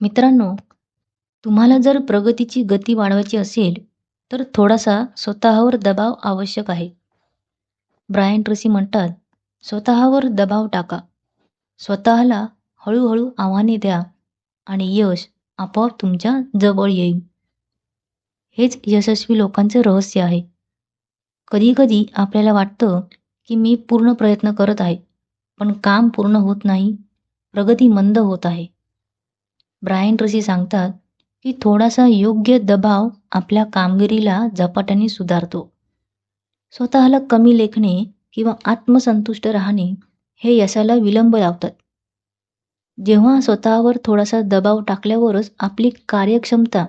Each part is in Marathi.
मित्रांनो, तुम्हाला जर प्रगतीची गती वाढवायची असेल, तर थोडासा स्वतःवर दबाव आवश्यक आहे. ब्रायन ट्रेसी म्हणतात, "स्वतःवर दबाव टाका. स्वतःला हळूहळू आव्हाने द्या आणि यश आपोआप तुमच्या जवळ येईल." हेच यशस्वी लोकांचे रहस्य आहे. कधीकधी आपल्याला वाटतं, की मी पूर्ण प्रयत्न करत आहे, पण काम पूर्ण होत नाही, प्रगती मंद होत आहे. ब्रायन ट्रेसी सांगतात, की थोडासा योग्य दबाव आपल्या कामगिरीला झपाट्याने सुधारतो. स्वतःला कमी लेखणे किंवा आत्मसंतुष्ट राहणे हे यशाला विलंब लावतात. जेव्हा स्वतःवर थोडासा दबाव टाकल्यावरच आपली कार्यक्षमता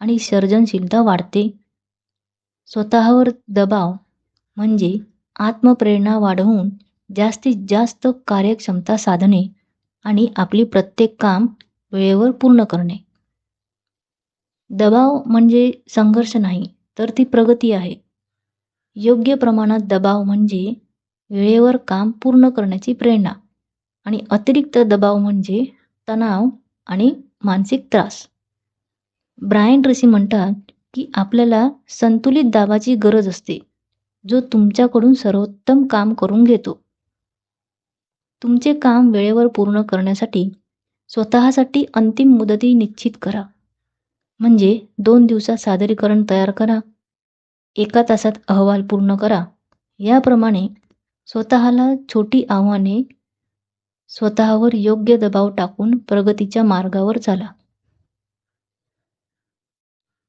आणि सर्जनशीलता वाढते. स्वतःवर दबाव म्हणजे आत्मप्रेरणा वाढवून जास्तीत जास्त कार्यक्षमता साधणे आणि आपली प्रत्येक काम वेळेवर पूर्ण करणे. दबाव म्हणजे संघर्ष नाही, तर ती प्रगती आहे. योग्य प्रमाणात दबाव म्हणजे वेळेवर काम पूर्ण करण्याची प्रेरणा आणि अतिरिक्त दबाव म्हणजे तणाव आणि मानसिक त्रास. ब्रायन रसी म्हणतात, की आपल्याला संतुलित दाबाची गरज असते, जो तुमच्याकडून सर्वोत्तम काम करून घेतो. तुमचे काम वेळेवर पूर्ण करण्यासाठी स्वतःसाठी अंतिम मुदती निश्चित करा. म्हणजे दोन दिवसात सादरीकरण तयार करा, एका तासात अहवाल पूर्ण करा. याप्रमाणे स्वतःला छोटी आव्हाने स्वतःवर योग्य दबाव टाकून प्रगतीच्या मार्गावर चाला.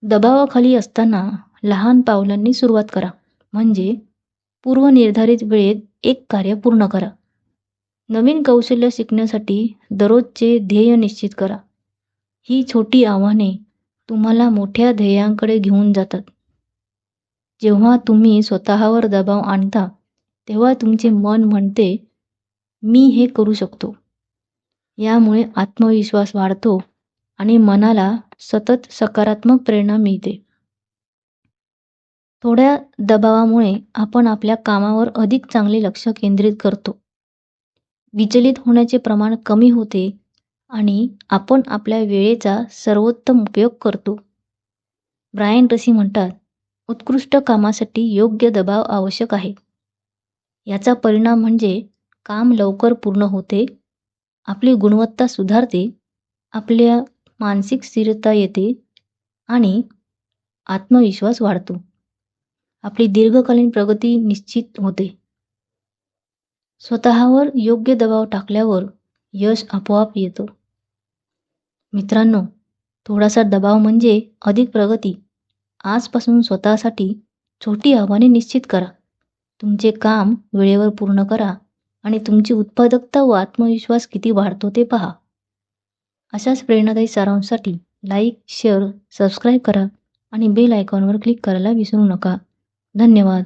दबावाखाली असताना लहान पावलांनी सुरुवात करा. म्हणजे पूर्वनिर्धारित वेळेत एक कार्य पूर्ण करा. नवीन कौशल्य शिकण्यासाठी दररोजचे ध्येय निश्चित करा. ही छोटी आव्हाने तुम्हाला मोठ्या ध्येयांकडे घेऊन जातात. जेव्हा तुम्ही स्वतःवर दबाव आणता, तेव्हा तुमचे मन म्हणते, "मी हे करू शकतो." यामुळे आत्मविश्वास वाढतो आणि मनाला सतत सकारात्मक प्रेरणा मिळते. थोड्या दबावामुळे आपण आपल्या कामावर अधिक चांगले लक्ष केंद्रित करतो. विचलित होण्याचे प्रमाण कमी होते आणि आपण आपल्या वेळेचा सर्वोत्तम उपयोग करतो. ब्रायन रसी म्हणतात, "उत्कृष्ट कामासाठी योग्य दबाव आवश्यक आहे." याचा परिणाम म्हणजे काम लवकर पूर्ण होते, आपली गुणवत्ता सुधारते, आपल्या मानसिक स्थिरता येते आणि आत्मविश्वास वाढतो. आपली दीर्घकालीन प्रगती निश्चित होते. स्वतःवर योग्य दबाव टाकल्यावर यश आपोआप येतं. मित्रांनो, थोडासा दबाव म्हणजे अधिक प्रगती. आजपासून स्वतःसाठी छोटी आव्हाने निश्चित करा. तुमचे काम वेळेवर पूर्ण करा आणि तुमची उत्पादकता व आत्मविश्वास किती वाढतो ते पहा. अशाच प्रेरणादायी सारांशसाठी लाईक, शेअर, सबस्क्राईब करा आणि बेल आयकॉनवर क्लिक करायला विसरू नका. धन्यवाद.